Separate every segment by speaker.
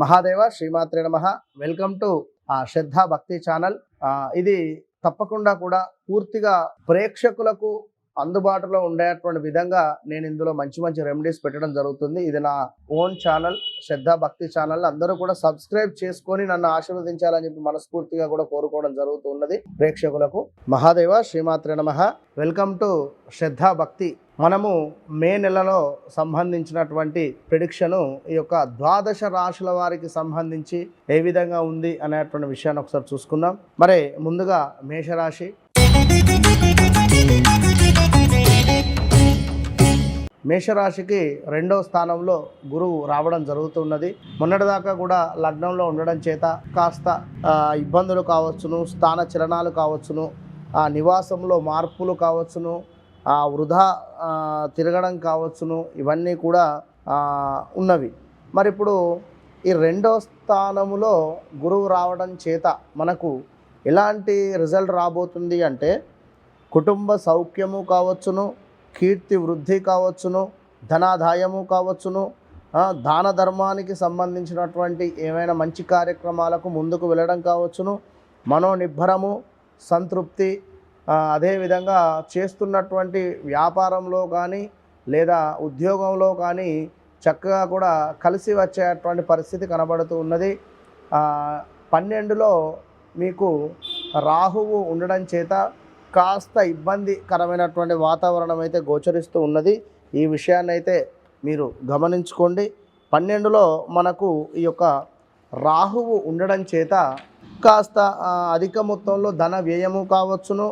Speaker 1: మహాదేవ శ్రీమాత్రే నమ. Welcome to శ్రద్ధ భక్తి ఛానల్. ఇది తప్పకుండా కూడా పూర్తిగా ప్రేక్షకులకు అందుబాటులో ఉండేటువంటి విధంగా నేను ఇందులో మంచి మంచి రెమెడీస్ పెట్టడం జరుగుతుంది. ఇది నా ఓన్ ఛానల్ శ్రద్ధ భక్తి ఛానల్ అందరూ కూడా సబ్స్క్రైబ్ చేసుకొని నన్ను ఆశీర్వదించాలని చెప్పి మనస్ఫూర్తిగా కూడా కోరుకోవడం జరుగుతున్నది. ప్రేక్షకులకు మహాదేవ శ్రీమాత్రి నమ. వెల్కమ్ టు శ్రద్ధ భక్తి. మనము మే నెలలో సంబంధించినటువంటి ప్రిడిక్షను ఈ యొక్క ద్వాదశ రాశుల వారికి సంబంధించి ఏ విధంగా ఉంది అనేటువంటి విషయాన్ని ఒకసారి చూసుకుందాం. మరి ముందుగా మేషరాశి. మేషరాశికి రెండవ స్థానంలో గురువు రావడం జరుగుతున్నది. మొన్నటిదాకా కూడా లగ్నంలో ఉండడం చేత కాస్త ఇబ్బందులు కావచ్చును స్థాన చలనాలు కావచ్చును ఆ నివాసంలో మార్పులు కావచ్చును ఆ వృధా తిరగడం కావచ్చును ఇవన్నీ కూడా ఉన్నవి. మరి ఇప్పుడు ఈ రెండో స్థానములో గురువు రావడం చేత మనకు ఎలాంటి రిజల్ట్ రాబోతుంది అంటే కుటుంబ సౌఖ్యము కావచ్చును కీర్తి వృద్ధి కావచ్చును ధనాదాయము కావచ్చును దాన ధర్మానికి సంబంధించినటువంటి ఏమైనా మంచి కార్యక్రమాలకు ముందుకు వెళ్ళడం కావచ్చును. మనోనిబ్బరము సంతృప్తి అదేవిధంగా చేస్తున్నటువంటి వ్యాపారంలో కానీ లేదా ఉద్యోగంలో కానీ చక్కగా కూడా కలిసి వచ్చేటువంటి పరిస్థితి కనబడుతూ ఉన్నది. పన్నెండులో మీకు రాహువు ఉండడం చేత కాస్త ఇబ్బందికరమైనటువంటి వాతావరణం అయితే గోచరిస్తూ ఉన్నది. ఈ విషయాన్ని అయితే మీరు గమనించుకోండి. పన్నెండులో మనకు ఈ యొక్క రాహువు ఉండడం చేత కాస్త అధిక మొత్తంలో ధన వ్యయము కావచ్చును.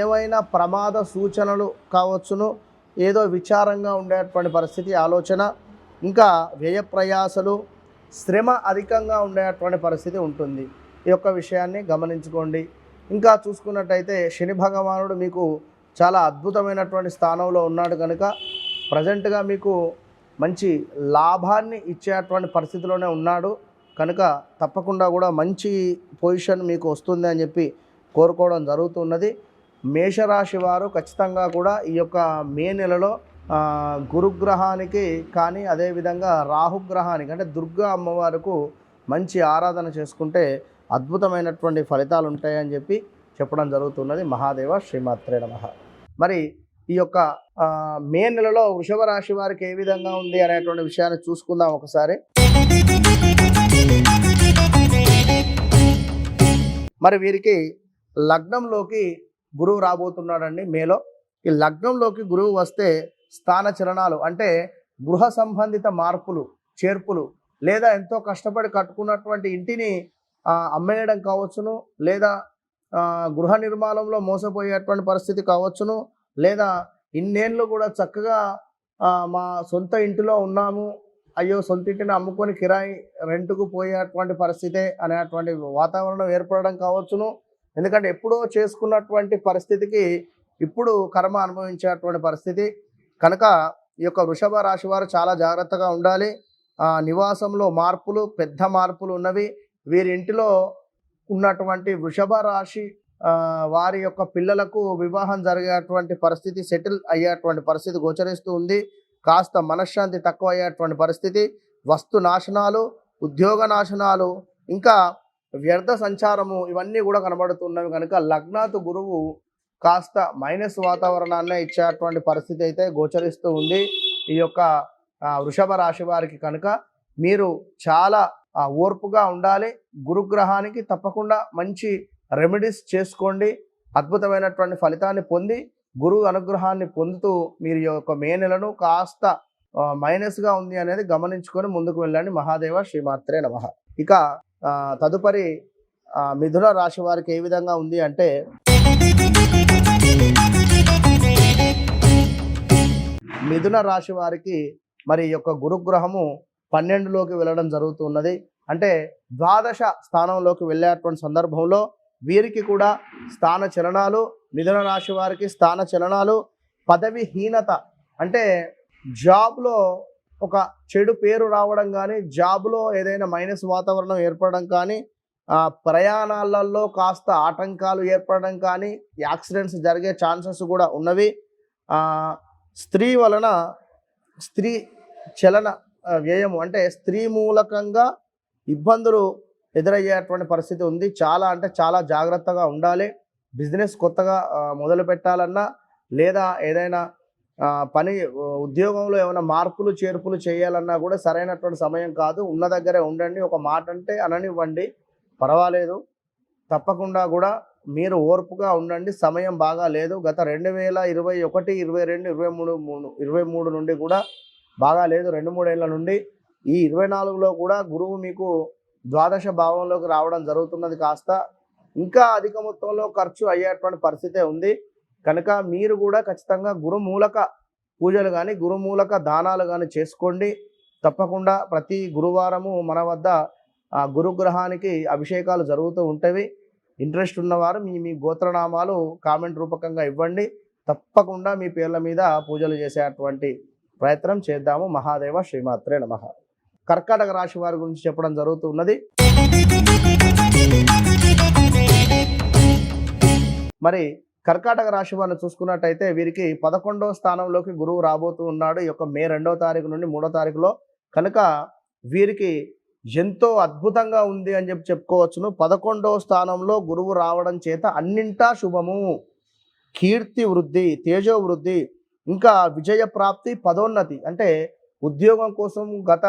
Speaker 1: ఏవైనా ప్రమాద సూచనలు కావచ్చును. ఏదో విచారంగా ఉండేటువంటి పరిస్థితి ఆలోచన ఇంకా వ్యయ ప్రయాసలు శ్రమ అధికంగా ఉండేటువంటి పరిస్థితి ఉంటుంది. ఈ యొక్క విషయాన్ని గమనించుకోండి. ఇంకా చూసుకున్నట్టయితే శని భగవానుడు మీకు చాలా అద్భుతమైనటువంటి స్థానంలో ఉన్నాడు కనుక ప్రజెంట్గా మీకు మంచి లాభాన్ని ఇచ్చేటువంటి పరిస్థితిలోనే ఉన్నాడు. కనుక తప్పకుండా కూడా మంచి పొజిషన్ మీకు వస్తుంది అని చెప్పి కోరుకోవడం జరుగుతున్నది. మేషరాశి వారు ఖచ్చితంగా కూడా ఈ యొక్క మే నెలలో గురుగ్రహానికి కానీ అదేవిధంగా రాహుగ్రహానికి అంటే దుర్గా అమ్మవారికి మంచి ఆరాధన చేసుకుంటే అద్భుతమైనటువంటి ఫలితాలు ఉంటాయని చెప్పి చెప్పడం జరుగుతున్నది మహాదేవ శ్రీమాత్రే నమ. మరి ఈ యొక్క మే నెలలో వృషభ రాశి వారికి ఏ విధంగా ఉంది అనేటువంటి విషయాన్ని చూసుకుందాం ఒకసారి. మరి వీరికి లగ్నంలోకి గురువు రాబోతున్నాడండి మేలో. ఈ లగ్నంలోకి గురువు వస్తే స్థాన చలనాలు అంటే గృహ సంబంధిత మార్పులు చేర్పులు లేదా ఎంతో కష్టపడి కట్టుకున్నటువంటి ఇంటిని అమ్మేయడం కావచ్చును లేదా గృహ నిర్మాణంలో మోసపోయేటువంటి పరిస్థితి కావచ్చును లేదా ఇన్నేళ్ళు కూడా చక్కగా మా సొంత ఇంటిలో ఉన్నాము అయ్యో సొంత ఇంటిని అమ్ముకొని కిరాయి రెంట్కు పోయేటువంటి పరిస్థితే అనేటువంటి వాతావరణం ఏర్పడడం కావచ్చును. ఎందుకంటే ఎప్పుడో చేసుకున్నటువంటి పరిస్థితికి ఇప్పుడు కర్మ అనుభవించేటువంటి పరిస్థితి. కనుక ఈ యొక్క వృషభ రాశి వారు చాలా జాగ్రత్తగా ఉండాలి. నివాసంలో మార్పులు పెద్ద మార్పులు ఉన్నవి. వీరి ఇంటిలో ఉన్నటువంటి వృషభ రాశి వారి యొక్క పిల్లలకు వివాహం జరిగేటువంటి పరిస్థితి సెటిల్ అయ్యేటువంటి పరిస్థితి గోచరిస్తూ ఉంది. కాస్త మనశ్శాంతి తక్కువ అయ్యేటువంటి పరిస్థితి వస్తు నాశనాలు ఉద్యోగ నాశనాలు ఇంకా వ్యర్థ సంచారము ఇవన్నీ కూడా కనబడుతున్నవి. కనుక లగ్నాతు గురువు కాస్త మైనస్ వాతావరణాన్నే ఇచ్చేటువంటి పరిస్థితి అయితే గోచరిస్తూ ఉంది. ఈ యొక్క వృషభ రాశి వారికి కనుక మీరు చాలా ఓర్పుగా ఉండాలి. గురుగ్రహానికి తప్పకుండా మంచి రెమెడీస్ చేసుకోండి. అద్భుతమైనటువంటి ఫలితాన్ని పొంది గురువు అనుగ్రహాన్ని పొందుతూ మీరు యొక్క మే నెలను కాస్త మైనస్గా ఉంది అనేది గమనించుకొని ముందుకు వెళ్ళండి. మహాదేవ శ్రీమాత్రే నమ. ఇక తదుపరి మిథున రాశి వారికి ఏ విధంగా ఉంది అంటే మిథున రాశి వారికి మరి యొక్క గురుగ్రహము పన్నెండులోకి వెళ్ళడం జరుగుతున్నది. అంటే ద్వాదశ స్థానంలోకి వెళ్ళేటువంటి సందర్భంలో వీరికి కూడా స్థాన చలనాలు మిథున రాశి వారికి స్థాన చలనాలు పదవిహీనత అంటే జాబ్లో ఒక చెడు పేరు రావడం కానీ జాబ్లో ఏదైనా మైనస్ వాతావరణం ఏర్పడడం కానీ ప్రయాణాలలో కాస్త ఆటంకాలు ఏర్పడడం కానీ యాక్సిడెంట్స్ జరిగే ఛాన్సెస్ కూడా ఉన్నవి. స్త్రీ వలన స్త్రీ చలన వ్యయము. అంటే స్త్రీ మూలకంగా ఇబ్బందులు ఎదురయ్యేటువంటి పరిస్థితి ఉంది. చాలా అంటే చాలా జాగ్రత్తగా ఉండాలి. బిజినెస్ కొత్తగా మొదలు పెట్టాలన్నా లేదా ఏదైనా పని ఉద్యోగంలో ఏమైనా మార్పులు చేర్పులు చేయాలన్నా కూడా సరైనటువంటి సమయం కాదు. ఉన్న దగ్గరే ఉండండి. ఒక మాట అంటే అననివ్వండి. పర్వాలేదు. తప్పకుండా కూడా మీరు ఓర్పుగా ఉండండి. సమయం బాగా లేదు. గత రెండు వేల ఇరవై ఒకటి ఇరవై రెండు ఇరవై మూడు మూడు ఇరవై మూడు నుండి కూడా బాగా లేదు. రెండు మూడేళ్ళ నుండి ఈ ఇరవై నాలుగులో కూడా గురువు మీకు ద్వాదశ భావంలోకి రావడం జరుగుతున్నది కాస్త. ఇంకా అధిక మొత్తంలో ఖర్చు అయ్యేటువంటి పరిస్థితే ఉంది. కనుక మీరు కూడా ఖచ్చితంగా గురుమూలక పూజలు కానీ గురుమూలక దానాలు కానీ చేసుకోండి. తప్పకుండా ప్రతి గురువారము మన వద్ద ఆ గురుగ్రహానికి అభిషేకాలు జరుగుతూ ఉంటవి. ఇంట్రెస్ట్ ఉన్నవారు మీ మీ గోత్రనామాలు కామెంట్ రూపకంగా ఇవ్వండి. తప్పకుండా మీ పేర్ల మీద పూజలు చేసేటువంటి ప్రయత్నం చేద్దాము. మహాదేవ శ్రీమాత్రే నమ. కర్కాటక రాశి వారి గురించి చెప్పడం జరుగుతున్నది మరి కర్కాటక రాశి వారిని చూసుకున్నట్టయితే వీరికి పదకొండవ స్థానంలోకి గురువు రాబోతూ ఉన్నాడు. ఈ యొక్క మే రెండవ తారీఖు నుండి మూడో తారీఖులో. కనుక వీరికి ఎంతో అద్భుతంగా ఉంది అని చెప్పి చెప్పుకోవచ్చును. పదకొండవ స్థానంలో గురువు రావడం చేత అన్నింటా శుభము. కీర్తి వృద్ధి తేజో వృద్ధి ఇంకా విజయ ప్రాప్తి పదోన్నతి. అంటే ఉద్యోగం కోసం గత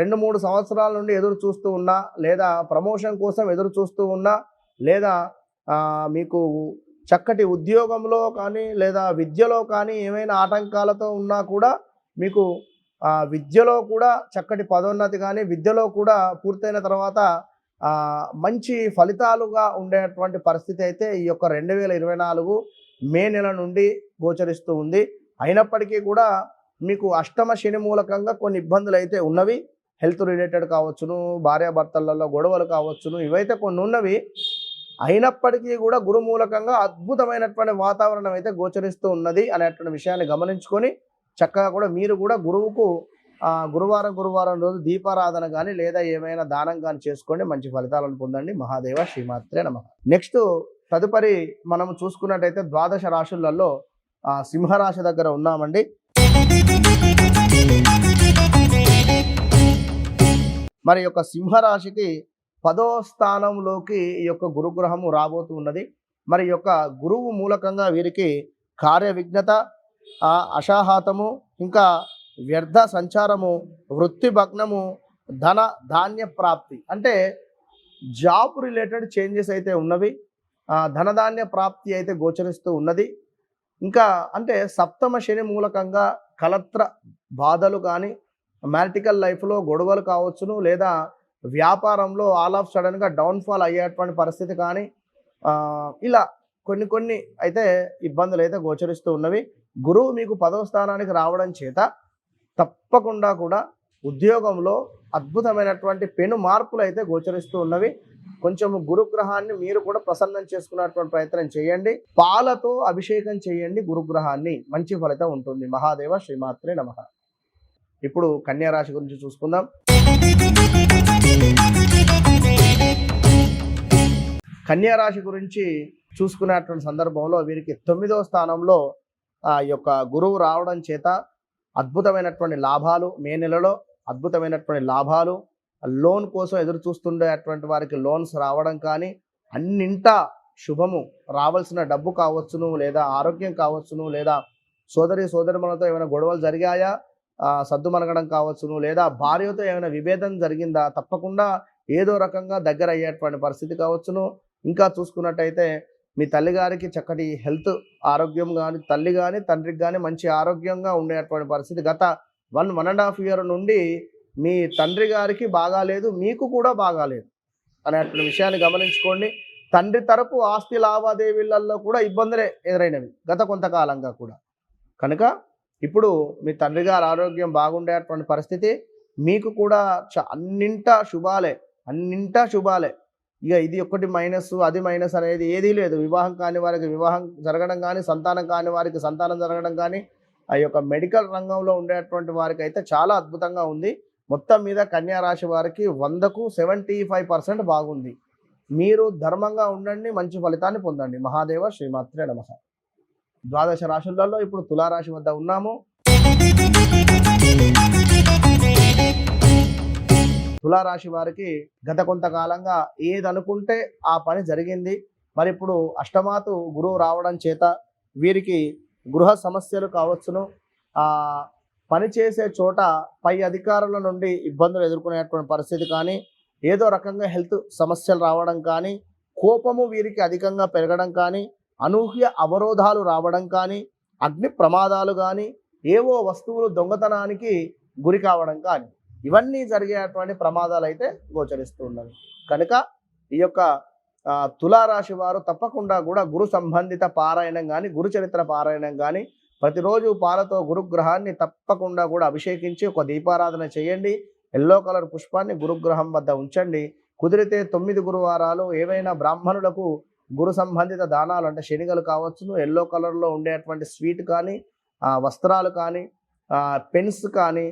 Speaker 1: రెండు మూడు సంవత్సరాల నుండి ఎదురు చూస్తూ ఉన్నా లేదా ప్రమోషన్ కోసం ఎదురు చూస్తూ ఉన్నా లేదా మీకు చక్కటి ఉద్యోగంలో కానీ లేదా విద్యలో కానీ ఏమైనా ఆటంకాలతో ఉన్నా కూడా మీకు విద్యలో కూడా చక్కటి పదోన్నతి కానీ విద్యలో కూడా పూర్తయిన తర్వాత మంచి ఫలితాలుగా ఉండేటువంటి పరిస్థితి అయితే ఈ యొక్క రెండు వేల ఇరవై నాలుగు మే నెల నుండి గోచరిస్తూ ఉంది. అయినప్పటికీ కూడా మీకు అష్టమ శని మూలకంగా కొన్ని ఇబ్బందులు అయితే ఉన్నవి. హెల్త్ రిలేటెడ్ కావచ్చును భార్యాభర్తలలో గొడవలు కావచ్చును ఇవైతే కొన్ని ఉన్నవి. అయినప్పటికీ కూడా గురు మూలకంగా అద్భుతమైనటువంటి వాతావరణం అయితే గోచరిస్తూ ఉన్నది అనేటువంటి విషయాన్ని గమనించుకొని చక్కగా కూడా మీరు కూడా గురువుకు గురువారం గురువారం రోజు దీపారాధన కానీ లేదా ఏమైనా దానం కానీ చేసుకోండి. మంచి ఫలితాలను పొందండి. మహాదేవ శ్రీమాత్రే నమ. నెక్స్ట్ తదుపరి మనం చూసుకున్నట్టయితే ద్వాదశ రాశులలో సింహరాశి దగ్గర ఉన్నామండి. మరి యొక్క సింహరాశికి పదో స్థానంలోకి ఈ యొక్క గురుగ్రహము రాబోతూ ఉన్నది. మరి యొక్క గురువు మూలకంగా వీరికి కార్య విఘ్నత ఆ, అశాహాతము ఇంకా వ్యర్థ సంచారము వృత్తి భగ్నము ధన ధాన్య ప్రాప్తి అంటే జాబ్ రిలేటెడ్ చేంజెస్ అయితే ఉన్నవి. ధనధాన్య ప్రాప్తి అయితే గోచరిస్తూ ఉన్నది. ఇంకా అంటే సప్తమ శని మూలకంగా కలత్ర బాధలు కానీ మ్యారిటికల్ లైఫ్లో గొడవలు కావచ్చును లేదా వ్యాపారంలో ఆల్ ఆఫ్ సడన్గా డౌన్ఫాల్ అయ్యేటువంటి పరిస్థితి కానీ ఇలా కొన్ని కొన్ని అయితే ఇబ్బందులు అయితే గోచరిస్తూ ఉన్నవి. గురువు మీకు పదవ స్థానానికి రావడం చేత తప్పకుండా కూడా ఉద్యోగంలో అద్భుతమైనటువంటి పెను మార్పులు అయితే గోచరిస్తూ ఉన్నవి. కొంచెం గురుగ్రహాన్ని మీరు కూడా ప్రసన్నం చేసుకున్నటువంటి ప్రయత్నం చేయండి. పాలతో అభిషేకం చేయండి గురుగ్రహాన్ని. మంచి ఫలితం ఉంటుంది. మహాదేవ శ్రీమాత్రే నమ. ఇప్పుడు కన్యా రాశి గురించి చూసుకుందాం. కన్యారాశి గురించి చూసుకునేటువంటి సందర్భంలో వీరికి తొమ్మిదవ స్థానంలో ఆ యొక్క గురువు రావడం చేత అద్భుతమైనటువంటి లాభాలు మే నెలలో అద్భుతమైనటువంటి లాభాలు లోన్ కోసం ఎదురు చూస్తుండేటువంటి వారికి లోన్స్ రావడం కానీ అన్నింటా శుభము. రావాల్సిన డబ్బు కావచ్చును లేదా ఆరోగ్యం కావచ్చును లేదా సోదరి సోదరిమలతో ఏమైనా గొడవలు జరిగాయా? ఆ, మనగడం కావచ్చును లేదా భార్యతో ఏమైనా విభేదం జరిగిందా? తప్పకుండా ఏదో రకంగా దగ్గర అయ్యేటువంటి పరిస్థితి కావచ్చును. ఇంకా చూసుకున్నట్టయితే మీ తల్లిగారికి చక్కటి హెల్త్ ఆరోగ్యం కానీ తల్లి కానీ తండ్రికి కానీ మంచి ఆరోగ్యంగా ఉండేటువంటి పరిస్థితి గత one one and half year నుండి మీ తండ్రి గారికి బాగాలేదు మీకు కూడా బాగాలేదు అనేటువంటి విషయాన్ని గమనించుకోండి. తండ్రి తరపు ఆస్తి లావాదేవీలలో కూడా ఇబ్బందులే ఎదురైనవి గత కొంతకాలంగా కూడా. కనుక ఇప్పుడు మీ తండ్రి గారి ఆరోగ్యం బాగుండేటువంటి పరిస్థితి మీకు కూడా చ- అన్నింటా శుభాలే అన్నింటా శుభాలే. ఇక ఇది ఒకటి మైనస్ అది మైనస్ అనేది ఏదీ లేదు. వివాహం కాని వారికి వివాహం జరగడం కానీ సంతానం కాని వారికి సంతానం జరగడం కానీ ఆ యొక్క మెడికల్ రంగంలో ఉండేటువంటి వారికి అయితే చాలా అద్భుతంగా ఉంది. మొత్తం మీద కన్యా రాశి వారికి వందకు సెవెంటీ ఫైవ్ పర్సెంట్ బాగుంది. మీరు ధర్మంగా ఉండండి మంచి ఫలితాన్ని పొందండి. మహాదేవ శ్రీమాత్రే నమ. ద్వాదశ రాశులలో ఇప్పుడు తులారాశి వద్ద ఉన్నాము. తులారాశి వారికి గత కొంతకాలంగా ఏదనుకుంటే ఆ పని జరిగింది. మరి ఇప్పుడు అష్టమాతు గురువు రావడం చేత వీరికి గృహ సమస్యలు కావచ్చును. పనిచేసే పని చేసే చోట పై అధికారుల నుండి ఇబ్బందులు ఎదుర్కొనేటువంటి పరిస్థితి కానీ ఏదో రకంగా హెల్త్ సమస్యలు రావడం కానీ కోపము వీరికి అధికంగా పెరగడం కానీ అనూహ్య అవరోధాలు రావడం కానీ అగ్ని ప్రమాదాలు కానీ ఏవో వస్తువులు దొంగతనానికి గురి కావడం కానీ ఇవన్నీ జరిగేటువంటి ప్రమాదాలు అయితే గోచరిస్తూ ఉన్నవి. కనుక ఈ యొక్క తులారాశి వారు తప్పకుండా కూడా గురు సంబంధిత పారాయణం కానీ గురు చరిత్ర పారాయణం కానీ ప్రతిరోజు పాలతో గురుగ్రహాన్ని తప్పకుండా కూడా అభిషేకించి ఒక దీపారాధన చేయండి. ఎల్లో కలర్ పుష్పాన్ని గురుగ్రహం వద్ద ఉంచండి. కుదిరితే తొమ్మిది గురువారాలు ఏవైనా బ్రాహ్మణులకు గురు సంబంధిత దానాలు అంటే శనిగలు కావచ్చును. ఎల్లో కలర్లో ఉండేటువంటి స్వీట్ కానీ వస్త్రాలు కానీ పెన్స్ కానీ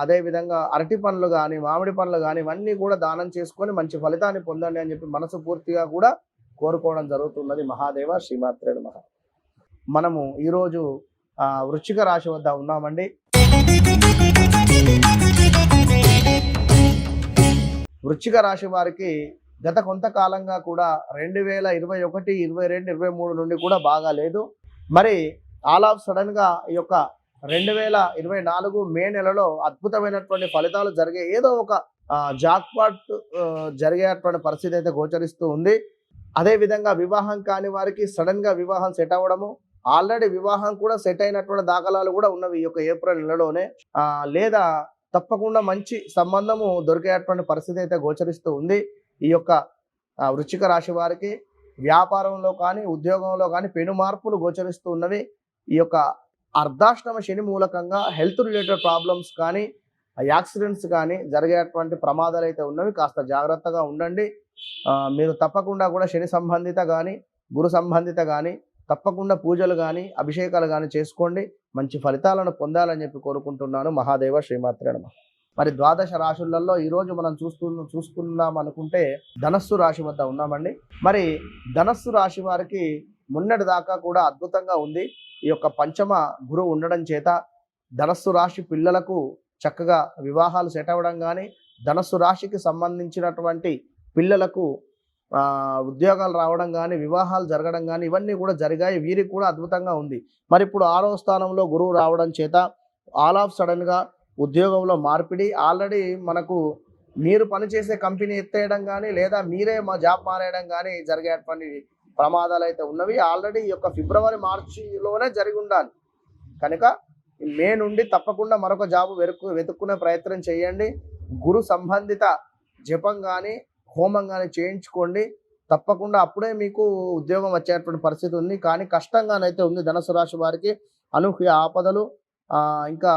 Speaker 1: అదేవిధంగా అరటి పండ్లు కానీ మామిడి పండ్లు కానీ ఇవన్నీ కూడా దానం చేసుకొని మంచి ఫలితాన్ని పొందండి అని చెప్పి మనసు పూర్తిగా కూడా కోరుకోవడం జరుగుతున్నది. మహాదేవ శ్రీమాత్రేడు మహా మనము ఈరోజు వృశ్చిక రాశి వద్ద ఉన్నామండి. వృశ్చిక రాశి వారికి గత కొంతకాలంగా కూడా రెండు వేల ఇరవై ఒకటి ఇరవై రెండు ఇరవై మూడు నుండి కూడా బాగా లేదు. మరి ఆల్ ఆఫ్ సడన్గా ఈ యొక్క రెండు వేల ఇరవై నాలుగు మే నెలలో అద్భుతమైనటువంటి ఫలితాలు జరిగే ఏదో ఒక జాక్పాట్ జరిగేటువంటి పరిస్థితి అయితే గోచరిస్తూ ఉంది. అదేవిధంగా వివాహం కాని వారికి సడన్గా వివాహం సెట్ అవ్వడము ఆల్రెడీ వివాహం కూడా సెట్ అయినటువంటి దాఖలాలు కూడా ఉన్నవి ఈ యొక్క ఏప్రిల్ నెలలోనే. లేదా తప్పకుండా మంచి సంబంధము దొరికేటువంటి పరిస్థితి అయితే గోచరిస్తూ ఉంది. ఈ యొక్క వృచ్చిక రాశి వారికి వ్యాపారంలో కానీ ఉద్యోగంలో కానీ పెను మార్పులు గోచరిస్తూ ఉన్నవి. ఈ యొక్క అర్ధాష్టమ శని మూలకంగా హెల్త్ రిలేటెడ్ ప్రాబ్లమ్స్ కానీ యాక్సిడెంట్స్ కానీ జరిగేటువంటి ప్రమాదాలు అయితే ఉన్నవి. కాస్త జాగ్రత్తగా ఉండండి. మీరు తప్పకుండా కూడా శని సంబంధిత కానీ గురు సంబంధిత కానీ తప్పకుండా పూజలు కానీ అభిషేకాలు కానీ చేసుకోండి. మంచి ఫలితాలను పొందాలని చెప్పి కోరుకుంటున్నాను. మహాదేవ శ్రీమాత్రే మరి ద్వాదశ రాశులలో ఈరోజు మనం చూస్తు చూసుకుందాం అనుకుంటే ధనస్సు రాశి వద్ద ఉన్నామండి. మరి ధనస్సు రాశి వారికి మొన్నటి దాకా కూడా అద్భుతంగా ఉంది. ఈ యొక్క పంచమ గురువు ఉండడం చేత ధనస్సు రాశి పిల్లలకు చక్కగా వివాహాలు సెట్ అవ్వడం కానీ ధనస్సు రాశికి సంబంధించినటువంటి పిల్లలకు ఉద్యోగాలు రావడం కానీ వివాహాలు జరగడం కానీ ఇవన్నీ కూడా జరిగాయి. వీరికి కూడా అద్భుతంగా ఉంది. మరి ఇప్పుడు ఆరో స్థానంలో గురువు రావడం చేత ఆల్ ఆఫ్ సడన్గా ఉద్యోగంలో మార్పిడి ఆల్రెడీ మనకు మీరు పనిచేసే కంపెనీ ఎత్తేయడం కానీ లేదా మీరే మా జాబ్ మారేయడం కానీ జరిగేటువంటి ప్రమాదాలు అయితే ఉన్నవి. ఆల్రెడీ ఈ యొక్క ఫిబ్రవరి మార్చిలోనే జరిగి ఉండాలి. కనుక మే నుండి తప్పకుండా మరొక జాబ్ వెతుక్కునే ప్రయత్నం చేయండి. గురు సంబంధిత జపం కానీ హోమం కానీ చేయించుకోండి. తప్పకుండా అప్పుడే మీకు ఉద్యోగం వచ్చేటువంటి పరిస్థితి ఉంది. కానీ కష్టంగానైతే ఉంది ధనుసు రాశి వారికి. అనూహ్య ఆపదలు ఇంకా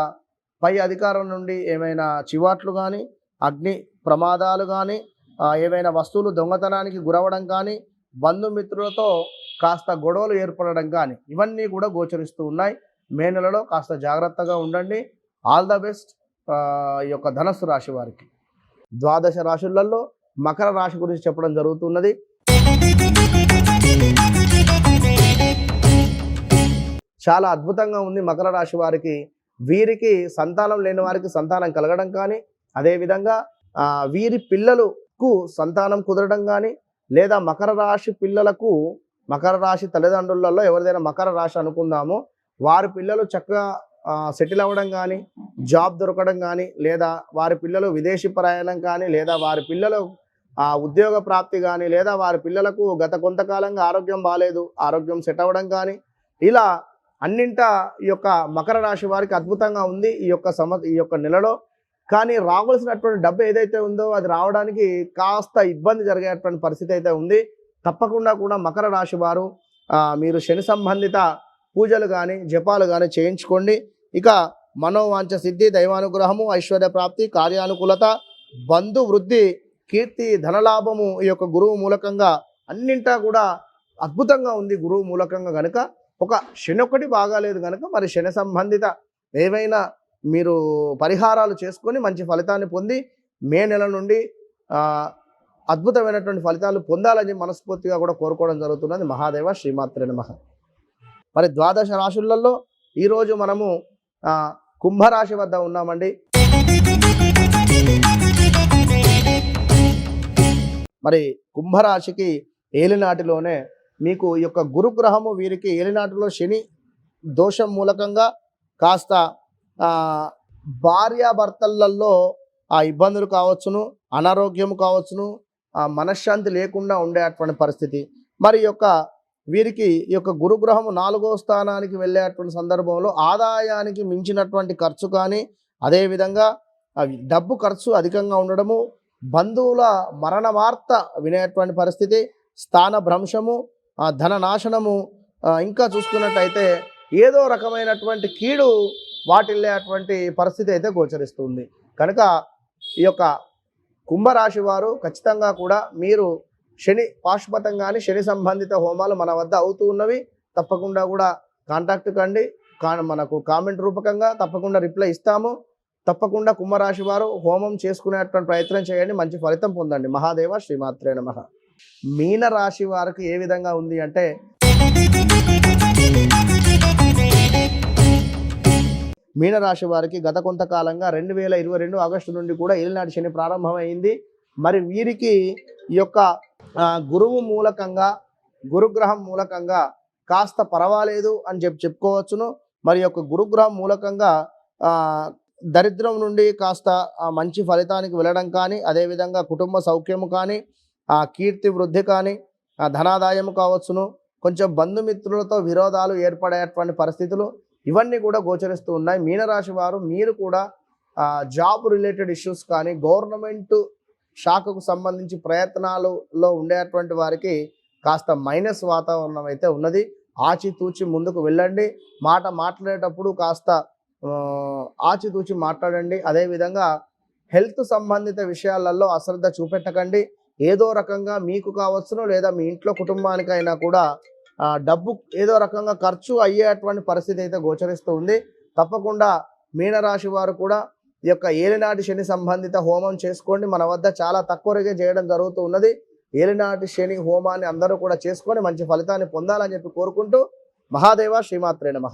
Speaker 1: పై అధికారం నుండి ఏమైనా చివాట్లు కానీ అగ్ని ప్రమాదాలు కానీ ఏవైనా వస్తువులు దొంగతనానికి గురవడం కానీ బంధుమిత్రులతో కాస్త గొడవలు ఏర్పడడం కానీ ఇవన్నీ కూడా గోచరిస్తూ ఉన్నాయి. మే నెలలో కాస్త జాగ్రత్తగా ఉండండి. ఆల్ ద బెస్ట్ ఈ యొక్క ధనస్సు రాశి వారికి. ద్వాదశ రాశులలో మకర రాశి గురించి చెప్పడం జరుగుతున్నది. చాలా అద్భుతంగా ఉంది మకర రాశి వారికి. వీరికి సంతానం లేని వారికి సంతానం కలగడం కానీ అదేవిధంగా వీరి పిల్లలకు సంతానం కుదరడం కానీ లేదా మకర రాశి పిల్లలకు మకర రాశి తల్లిదండ్రులలో ఎవరిదైనా మకర రాశి అనుకుందామో వారి పిల్లలు చక్కగా సెటిల్ అవ్వడం కానీ జాబ్ దొరకడం కానీ లేదా వారి పిల్లలు విదేశీ ప్రయాణం కానీ లేదా వారి పిల్లలు ఆ ఉద్యోగ ప్రాప్తి కానీ లేదా వారి పిల్లలకు గత కొంతకాలంగా ఆరోగ్యం బాగాలేదు ఆరోగ్యం సెట్ అవ్వడం కానీ ఇలా అన్నింట ఈ యొక్క మకర రాశి వారికి అద్భుతంగా ఉంది ఈ యొక్క సమ ఈ యొక్క నెలలో. కానీ రావాల్సినటువంటి డబ్బు ఏదైతే ఉందో అది రావడానికి కాస్త ఇబ్బంది జరిగేటువంటి పరిస్థితి అయితే ఉంది. తప్పకుండా కూడా మకర రాశి వారు మీరు శని సంబంధిత పూజలు కానీ జపాలు కానీ చేయించుకోండి. ఇక మనోవాంఛ సిద్ధి దైవానుగ్రహము ఐశ్వర్య ప్రాప్తి కార్యానుకూలత బంధు వృద్ధి కీర్తి ధనలాభము ఈ యొక్క గురువు మూలకంగా అన్నింటా కూడా అద్భుతంగా ఉంది గురువు మూలకంగా కనుక ఒక శని ఒకటి బాగాలేదు కనుక మరి శని సంబంధిత ఏవైనా మీరు పరిహారాలు చేసుకొని మంచి ఫలితాన్ని పొంది మే నెల నుండి అద్భుతమైనటువంటి ఫలితాలు పొందాలని మనస్ఫూర్తిగా కూడా కోరుకోవడం జరుగుతున్నది. మహాదేవ శ్రీమాత్రే నమః. మరి ద్వాదశ రాశులలో ఈరోజు మనము కుంభరాశి వద్ద ఉన్నామండి. మరి కుంభరాశికి ఏలినాటిలోనే మీకు ఈ యొక్క గురుగ్రహము వీరికి ఏలినాటిలో శని దోషం మూలకంగా కాస్త భార్యాభర్తలలో ఆ ఇబ్బందులు కావచ్చును అనారోగ్యం కావచ్చును ఆ మనశ్శాంతి లేకుండా ఉండేటువంటి పరిస్థితి. మరి యొక్క వీరికి ఈ యొక్క గురుగ్రహము నాలుగో స్థానానికి వెళ్ళేటువంటి సందర్భంలో ఆదాయానికి మించినటువంటి ఖర్చు కానీ అదేవిధంగా అవి డబ్బు ఖర్చు అధికంగా ఉండడము బంధువుల మరణ వార్త వినేటువంటి పరిస్థితి స్థాన భ్రంశము ఆ, ధన నాశనము ఇంకా చూసుకున్నట్టయితే ఏదో రకమైనటువంటి కీడు వాటిల్లేటువంటి పరిస్థితి అయితే గోచరిస్తుంది. కనుక ఈ యొక్క కుంభరాశి వారు ఖచ్చితంగా కూడా మీరు శని పాశుపతం కానీ శని సంబంధిత హోమాలు మన వద్ద అవుతూ ఉన్నవి తప్పకుండా కూడా కాంటాక్ట్ కండి. కా మనకు కామెంట్ రూపకంగా తప్పకుండా రిప్లై ఇస్తాము. తప్పకుండా కుంభరాశి వారు హోమం చేసుకునేటువంటి ప్రయత్నం చేయండి మంచి ఫలితం పొందండి. మహాదేవ శ్రీమాత్రే నమ. మీన రాశి వారికి ఏ విధంగా ఉంది అంటే మీనరాశి వారికి గత కొంతకాలంగా రెండు వేల ఇరవై రెండు ఆగస్టు నుండి కూడా ఏలినాటి శని ప్రారంభమైంది. మరి వీరికి ఈ యొక్క గురువు మూలకంగా గురుగ్రహం మూలకంగా కాస్త పర్వాలేదు అని చెప్పి చెప్పుకోవచ్చును. మరి యొక్క గురుగ్రహం మూలకంగా దరిద్రం నుండి కాస్త మంచి ఫలితానికి వెళ్ళడం కానీ అదేవిధంగా కుటుంబ సౌఖ్యము కానీ ఆ కీర్తి వృద్ధి కానీ ధనాదాయం ధనాదాయము కావచ్చును. కొంచెం బంధుమిత్రులతో విరోధాలు ఏర్పడేటువంటి పరిస్థితులు ఇవన్నీ కూడా గోచరిస్తూ ఉన్నాయి. మీనరాశి వారు మీరు కూడా జాబ్ రిలేటెడ్ ఇష్యూస్ కానీ గవర్నమెంట్ శాఖకు సంబంధించి ప్రయత్నాలలో ఉండేటువంటి వారికి కాస్త మైనస్ వాతావరణం అయితే ఉన్నది. ఆచితూచి ముందుకు వెళ్ళండి. మాట మాట్లాడేటప్పుడు కాస్త ఆచితూచి మాట్లాడండి. అదేవిధంగా హెల్త్ సంబంధిత విషయాలలో అశ్రద్ధ చూపెట్టకండి. ఏదో రకంగా మీకు కావచ్చును లేదా మీ ఇంట్లో కుటుంబానికైనా కూడా డబ్బు ఏదో రకంగా ఖర్చు అయ్యేటువంటి పరిస్థితి అయితే గోచరిస్తూ ఉంది తప్పకుండా మీనరాశి వారు కూడా ఈ యొక్క ఏలినాటి శని సంబంధిత హోమం చేసుకోండి. మన వద్ద చాలా తక్కువగా చేయడం జరుగుతూ ఉన్నది. ఏలినాటి శని హోమాన్ని అందరూ కూడా చేసుకొని మంచి ఫలితాన్ని పొందాలని చెప్పి కోరుకుంటూ మహాదేవ శ్రీమాత్రే నమ.